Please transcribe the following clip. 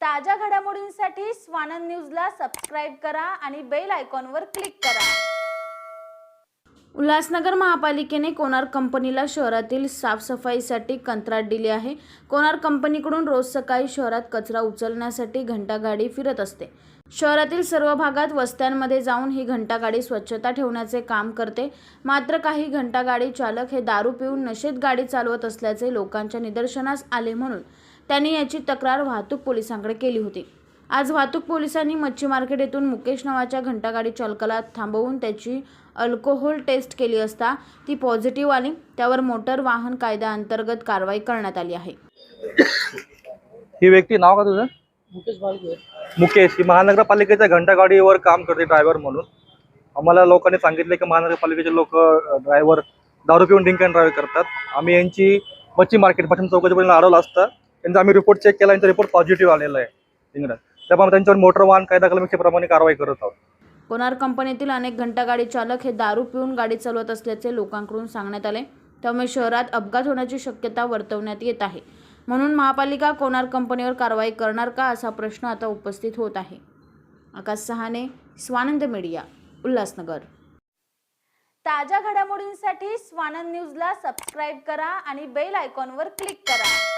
ताज्या घडामोडींसाठी स्वानंद न्यूजला सबस्क्राईब करा आणि बेल आयकॉनवर क्लिक करा. उल्हासनगर महापालिकेने कोणार कंपनीला शहरातील साफसफाईसाठी कंत्राट दिले आहे. कोणार कंपनीकडून रोज सकाळी शहरात कचरा उचलण्यासाठी घंटागाडी फिरत असते. शहरातील सर्व भागात वस्त्यांमध्ये जाऊन ही घंटागाडी स्वच्छता ठेवण्याचे काम करते. मात्र काही घंटागाडी चालक हे दारू पिऊन नशेत गाडी चालवत असल्याचे लोकांच्या निदर्शनास आले म्हणून त्यांनी याची तक्रार वाहतूक पोलिसांकडे केली होती. आज वाहतूक पोलिसांनी मच्छी मार्केट येथून मुकेश नावाच्या घंटागाडी चालकाला थांबवून त्याची अल्कोहोल टेस्ट केली असता ती पॉझिटिव्ह आली. त्यावर मोटर वाहन कायद्याअंतर्गत कारवाई करण्यात आली आहे. ही व्यक्ती नाव का तुझं? मुकेश बालके मुकेश. ही महानगरपालिकेच्या घंटागाडीवर काम करते ड्रायव्हर म्हणून. आम्हाला लोकांनी सांगितले की महानगरपालिकेचे लोक ड्रायव्हर दारू पिऊन ड्रिंक अँड ड्राईव्ह करतात. आम्ही यांची मच्छी मार्केटपासून चौकशीपर्यंत अडवलं असतं. त्यांचा आम्ही रिपोर्ट चेक केला यांचा रिपोर्ट पॉझिटिव्ह आलेला आहे. इंग्रज. त्यामुळे त्यांच्यावर मोटर वाहन कायदा कलमीप्रमाणे कारवाई करत आहोत. कोणार कंपनीतील अनेक घंटागाडी चालक हे दारू पिऊन गाडी चालवत असल्याचे लोकांकडून सांगण्यात आले. त्यामुळे शहरात अपघात होण्याची शक्यता वर्तवण्यात येत आहे. म्हणून महापालिका कोणार कंपनीवर कारवाई करणार का असा प्रश्न आता उपस्थित होत आहे. आकाश सहाने स्वानंद मीडिया उल्हासनगर. ताज्या घडामोडींसाठी स्वानंद न्यूजला सबस्क्राईब करा आणि बेल आयकॉनवर क्लिक करा.